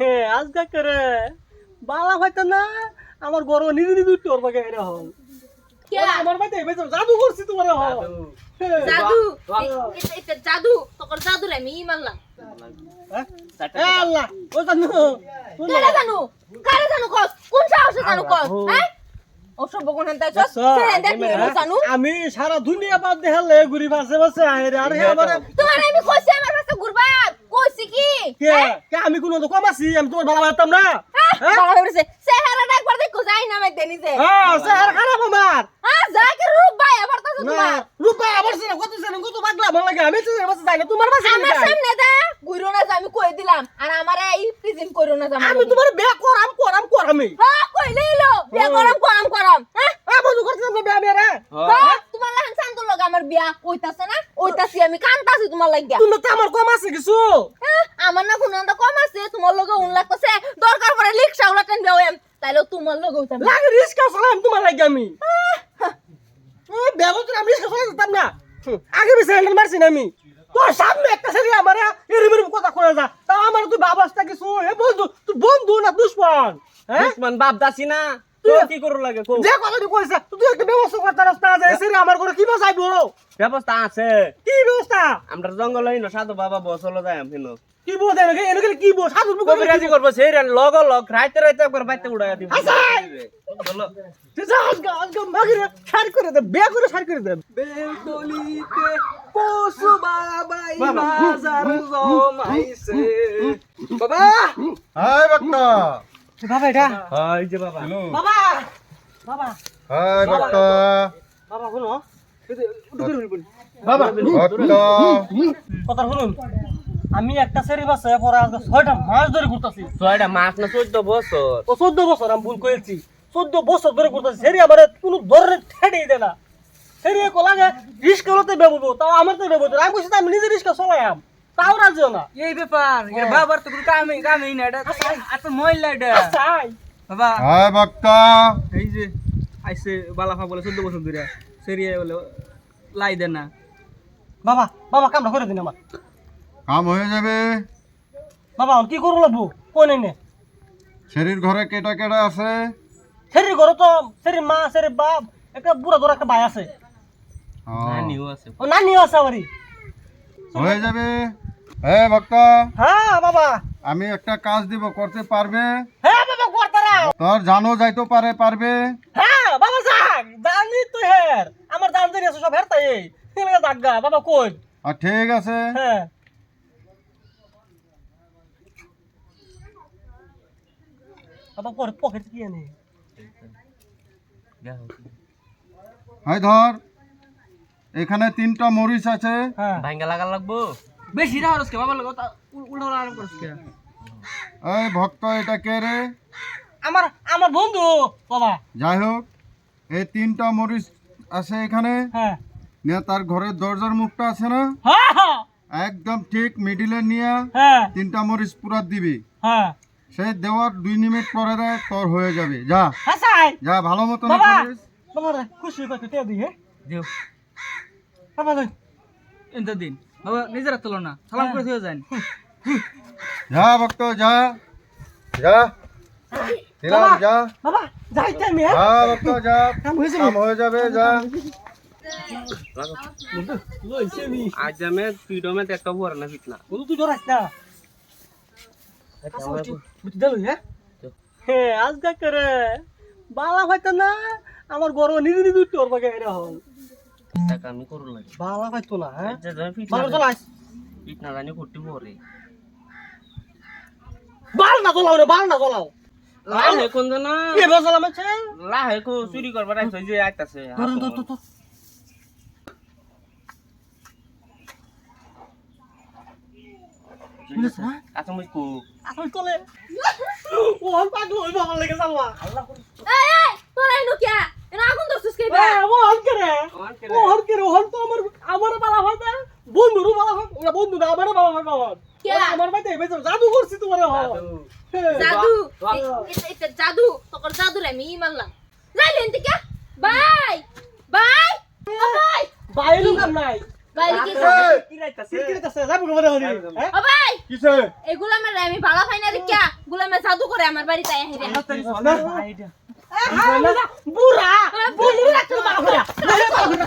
হ্যাঁ আজকে করে। বালা হয়তো না আমার গরম নিজে নিজে উঠতে কে এরা হল কে? আমার বাড়িতে বেতন জাদু করছি তোমার হল হ্যাঁ। জাদু। বাহ। এ- এটা- এটা জাদু? তোর জাদু রে আমি মারলাম হ্যাঁ? আল্লাহ ও জানো কারে জানু? কারে জানু কস? কোন সাহসে জানু কস? হ্যাঁ? অসভ্য কোন হেনতাই কস দেখছ? সে দেখ হ্যাঁ? জানু? আমি সারা দুনিয়া বাদ দেখালে ঘুরি বাসে বাসে আহে রে আর আমার তোমার আমি কইছি আমার কাছে ঘুরবা? কইছি কি? কে? কে? আমি কোনো তো কম আছি আমি তোমার ভালো বাড়তাম না। হ্যাঁ? ভালো হইছে চেহারাটা একবার দেখো যাই না মাই দেনি যে হ্যাঁ চেহারা খারাপ আমার। হ্যাঁ যাকে রূপ ভাই আবার তো তোমার। রূপা আবার সে কত সে কত পাগলা ভালো লাগে আমি তো বাসে যাই না তোমার বাসে আমার সামনে দে ঘুরো না যে আমি কই দিলাম। আর আমারে এই প্রেজেন্ট করো না আমি তোমার বিয়া করাম করাম করামই। হ্যাঁ কইলে ইলো বিয়া করাম করাম করাম। হ্যাঁ? বন্ধু করছিলাম না বিয়া বিয়া রে হ্যাঁ, তোমার লাহান শান্ত লগে আমার বিয়া ওইতাছে না ওইতাছি আমি কান্তাছি তোমার লাগিয়া। তুমি তো আমার কম আছে কিছু? হ্যাঁ, আমার না কোনো একটা কম আছে তোমার লগে উন লাগতেছে দরকার পড়ে রিক্সা উলা টেন দেও এম তাইলে তোমার লগে উঠাম লাগে রিস্কা চালাম তোমার লাগে আমি। এ বিয়া করতে আমি রিস্কা চালাই যেতাম না। হুম, আগে বেশি হ্যান্ডেল মারছি না আমি। তোর সামনে একটা ছেলে আমার এরম এরম কথা করে যা তা আমার তুই বাবাসটা কিছু এ বন্ধু তুই বন্ধু না দুশ্মন? হ্যাঁ? দুশ্মন বাপ দাসি না। কি করু লাগে কো যে কথা তুই তুই একটা ব্যবস্থা করতে রাস্তা আছে এসে আমার ঘরে কি বাঁচাইবো ব্যবস্থা আছে। কি ব্যবস্থা? আমরা জঙ্গল হইনো সাধু বাবা বসল যাই আমি কি বল দেন এনে এনে কি বল সাধু মুখ কবিরাজি করব? সেই রে লগ লগ রাইতে রাইতে একবার বাইতে উড়াই দিব। হাসান! বলো। তুই যা আজকে আজকে মাগিরে সার করে দে বিয়া করে সার করে দে। বেলতলিতে পশু বাবাই বাজার জমাইছে। বাবা! হাই বাক্তা বাবা এটা? হাই যে বাবা। বাবা বাবা। হাই বাক্তা বাবা শুনো। বাবা কথা শুনুন। আমি একটা সেরি বাসে পরে আজকে ছয়টা মাস ধরে ঘুরতাছি। ছয়টা মাস না চোদ্দ বছর। ও চোদ্দ বছর আমি ভুল করেছি চোদ্দ বছর ধরে ঘুরতাছি। সেরি আমার কোনো ধরনের ঠেটেই দেয় না। সেরি কো লাগে রিস্কা হতে বেবো তাও আমার তো বেবো আমি কইছি আমি নিজে রিস্কা চলাইম তাও রাজিও না। এই ব্যাপার এর বাবার তো কোনো কামই কামই না এটা এত মহিলা এটা। বাবা হাই বাক্তা এই যে আইসে বালাফা বলে চোদ্দ বছর ধরে সেরিয়া বলে লাই দেন না। বাবা বাবা কামটা করে দিন আমার। কাম হয়ে যাবে। বাবা কি করব লাগবো? কই নাই নে? শরীর ঘরে কেটা কেটা আছে? সেরি ঘরে তো সেরি মা সেরি বাপ একটা বুড়া ধরা একটা ভাই আছে। ও, নিউ আছে। ও নানিও আছে আমারই। হয়ে যাবে। হ্যাঁ বাক্তা হ্যাঁ বাবা। আমি একটা কাজ দিব করতে পারবে? হ্যাঁ বাবা করতারা তোর জানো যাইতো পারে পারবে? হ্যাঁ বাবা যাক। জানি তো হের। আমার জান জানি আছে সব হের তাই। এই জাগা বাবা কই? আর ঠিক আছে। হ্যাঁ। বাবা পরে পকেট কি আনে? হাই ধর এখানে তিনটা মরিচ আছে। হ্যাঁ। ভাঙ্গা লাগা লাগবো? বেশি না হরসকে বাবার লোক উল্টো করসকে এই ভক্ত এটা কে রে? আমার আমার বন্ধু বাবা। যাই হোক এই তিনটা মরিচ আছে এখানে। হ্যাঁ। নিয়ে তার ঘরের দরজার মুখটা আছে না? হ্যাঁ হ্যাঁ। একদম ঠিক মিডিলে নিয়ে হ্যাঁ। তিনটা মরিচ পুরা দিবি। হ্যাঁ। সেই দেওয়ার দুই মিনিট পরে দেয় তোর হয়ে যাবে। যা। হ্যাঁ যা ভালো মতন বাবা। করিস বাবা খুশি করে তে দি হ্যাঁ। বাবা লই দিন। নিজের তুলো না সালাম করে দিয়ে যান। যা ভক্ত যা। যা। দিলাম বাবা। যা। বাবা যাইতে আমি হ্যাঁ। ভক্ত যা। কাম হয়ে যাবে। কাম হয়ে যাবে যা। লইছে আমি আজ আমি একটা বড় না। ফিটনা বন্ধু তুই ডরাস না। বুঝতে দিল হ্যাঁ? হ্যাঁ করে। বালা হয়তো না আমার গরম নিজে নিজে উঠতে হল টাকা আমি করু লাগে বালা হয়তো না হ্যাঁ? যে যে ফিটনা ভালো জানি করতে পরে বাল না চলাও রে বাল না চলাও লাহে কোন জানা কে বসালাম আছে লাহে কো চুরি করবার আইছ যে আইতাছে ধর আচ্ছা মুই কো। আসল চলে ও পাগল হই বাবা লাগে চালবা আল্লাহ করে এই এই তোরা এনু কিয়া এনা আগুন ধরছিস কে বে ও হল করে ও হল করে হল তো আমার আমার বালা হয় না। বন্ধুরও বালা হয় ওরা বন্ধু না আমার বালা হয় বাবা আমার। বাইতে বেশ জাদু করছি তোমার হল জাদু। এটা এটা জাদু? তোর জাদু রে আমি মারলাম যাই লেন থেকে বাই! বাই! ও বাই! নাই। বাই কি কি কি করে হলি। হ্যাঁ? আমার আমি ভালো পাই না দেখিয়া গুলা আমার জাদু করে আমার বাড়িতে बुरा बुरा बुरा बुरा बुरा बुरा